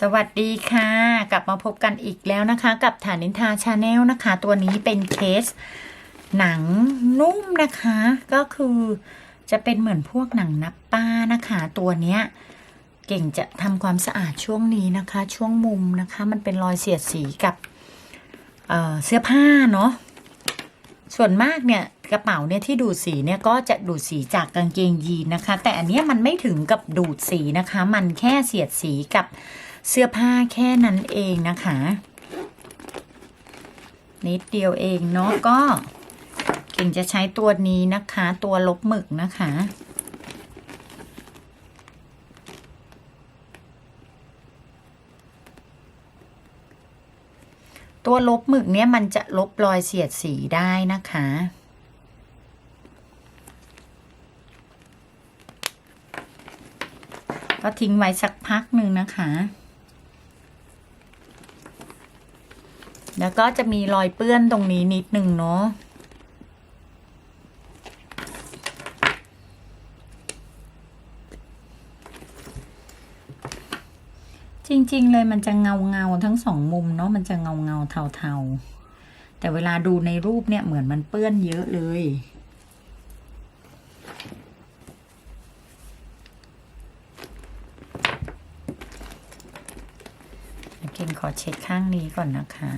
สวัสดีค่ะ กลับมาพบกันอีกแล้วนะคะ กับฐานินทาชาแนลนะคะ ตัวนี้เป็นเคส หนังนุ่มนะคะ ก็คือจะเป็นเหมือนพวกหนังนับป้านะคะ ตัวเนี้ยเก่งจะทำความสะอาดช่วงนี้นะคะ ช่วงมุมนะคะ มันเป็นรอยเสียดสีกับเเสื้อผ้าเนาะส่วนมากเนี่ยกระเป๋าเนี่ยที่ดูดสีเนี่ยก็จะดูดสีจากกางเกงยีนนะคะ แต่อันเนี้ยมันไม่ถึงกับดูดสีนะคะ มันแค่เสียดสีกับ เสื้อผ้าแค่นั้นเองนะคะ นิดเดียวเองเนาะก็เก่งจะใช้ตัวนี้นะคะ ตัวลบหมึกนะคะ ตัวลบหมึกเนี่ยมันจะลบรอยเสียดสีได้นะคะก็ทิ้งไว้สักพักหนึ่งนะคะ แล้วก็จะมีรอยเปื้อนตรงนี้นิดหนึ่งเนาะจริง ๆ เลยมันจะเงาเงาทั้งสองมุมเนาะมันจะเงาเงาๆเทาแต่เวลาดูในรูปเนี่ยเหมือนมันเปื้อนเยอะเลยเก่งขอเช็คข้างนี้ก่อนนะคะ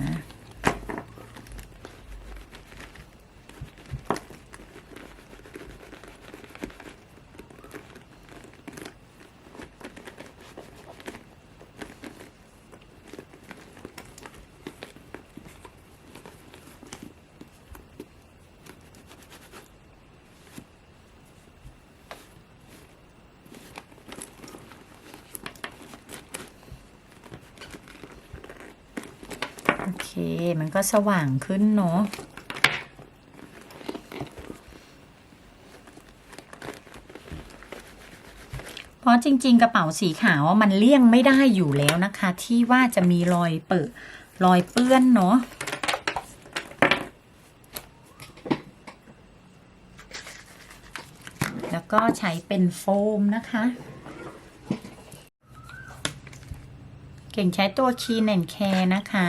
มันก็สว่างขึ้นเนาะเพราะจริง ๆ กระเป๋าสีขาวมันเลี่ยงไม่ได้อยู่แล้วนะคะ ที่ว่าจะมีรอยเปิดรอยเปื้อนเนาะแล้วก็ใช้เป็นโฟมนะคะเก่งใช้ตัวคีนแอนแคร์นะคะ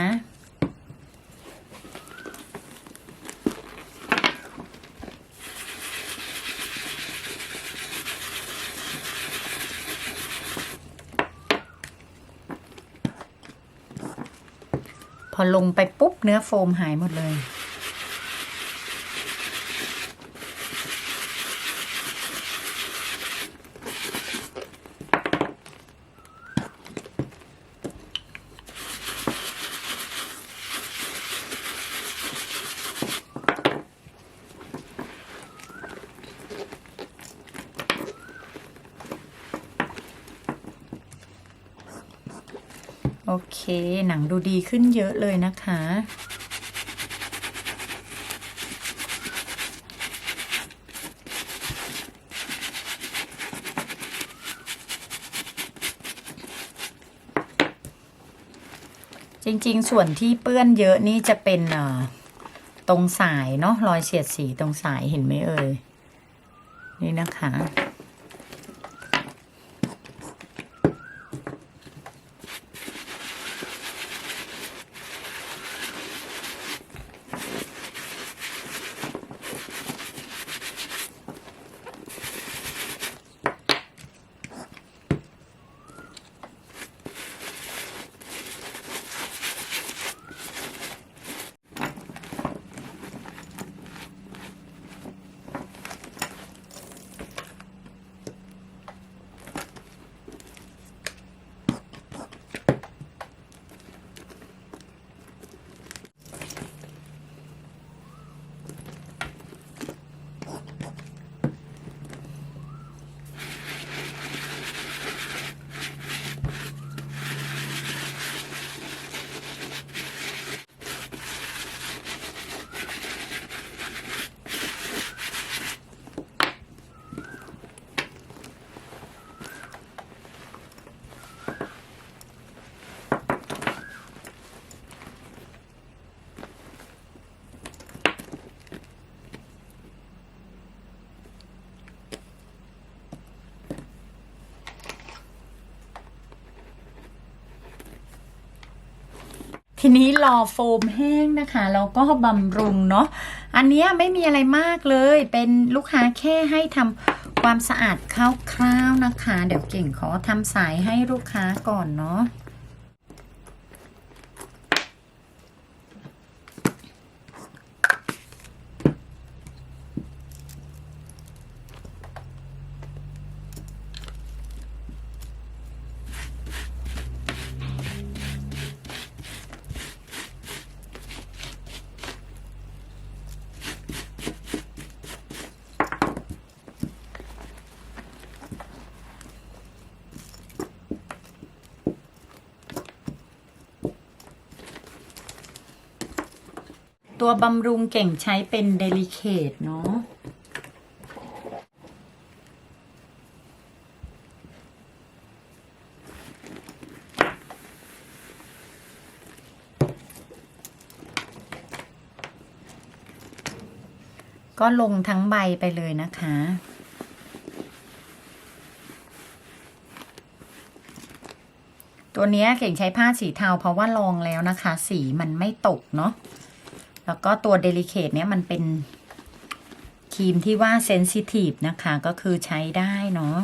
พอลงไปปุ๊บเนื้อโฟมหายหมดเลย โอเค หนังดูดีขึ้นเยอะเลยนะคะ จริงๆ ส่วนที่เปื้อนเยอะนี่จะเป็นตรงสายเนาะรอยเฉียดสีตรงสายเห็นไหมเอ่ยนี่นะคะ นี้รอโฟมแห้งนะคะแล้วก็บำรุงเนาะอันเนี้ยไม่มีอะไรมากเลย เป็นลูกค้าแค่ให้ทำความสะอาดคร่าวๆนะคะ เดี๋ยวเก่งขอทำสายให้ลูกค้าก่อนเนาะ ตัวบำรุงเก่งใช้เป็นเดลิเคทเนาะก็ลงทั้งใบไปเลยนะคะ ตัวนี้เก่งใช้ผ้าสีเทาเพราะว่าลองแล้วนะคะ สีมันไม่ตกเนาะ แล้วก็ตัวเดลิเคทเนี้ยมันเป็นครีมที่ว่าเซนซิทีฟนะคะ ก็คือใช้ได้เนาะ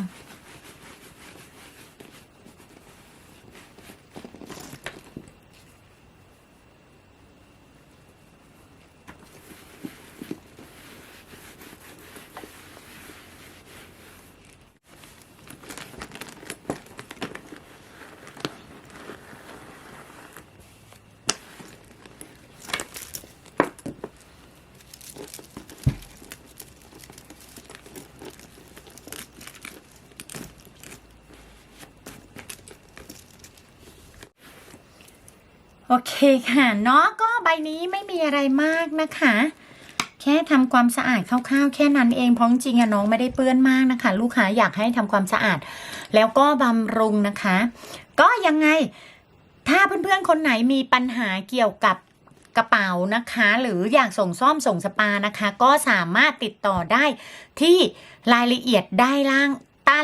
โอเคค่ะเนาะก็ใบนี้ไม่มีอะไรมากนะคะ แค่ทำความสะอาดคร่าวๆแค่นั้นเองเพราะจริงอะน้องไม่ได้เปื้อนมากนะคะ ลูกค้าอยากให้ทำความสะอาด แล้วก็บำรุงนะคะ ก็ยังไงถ้าเพื่อนๆคนไหนมีปัญหาเกี่ยวกับกระเป๋านะคะ หรืออยากส่งซ่อมส่งสปานะคะ ก็สามารถติดต่อได้ที่รายละเอียดได้ล่างต้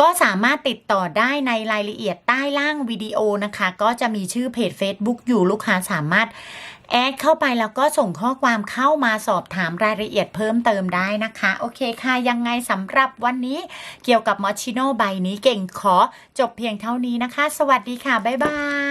ก็สามารถติดต่อได้ในรายละเอียดใต้ล่างวิดีโอนะคะ ก็จะมีชื่อเพจ Facebook อยู่ลูกค้าสามารถแอดเข้าไปแล้วก็ส่งข้อความเข้ามาสอบถามรายละเอียดเพิ่มเติมได้นะคะ โอเคค่ะ ยังไงสำหรับวันนี้เกี่ยวกับมอชิโนใบนี้เก่งขอจบเพียงเท่านี้นะคะ สวัสดีค่ะ บ๊ายบาย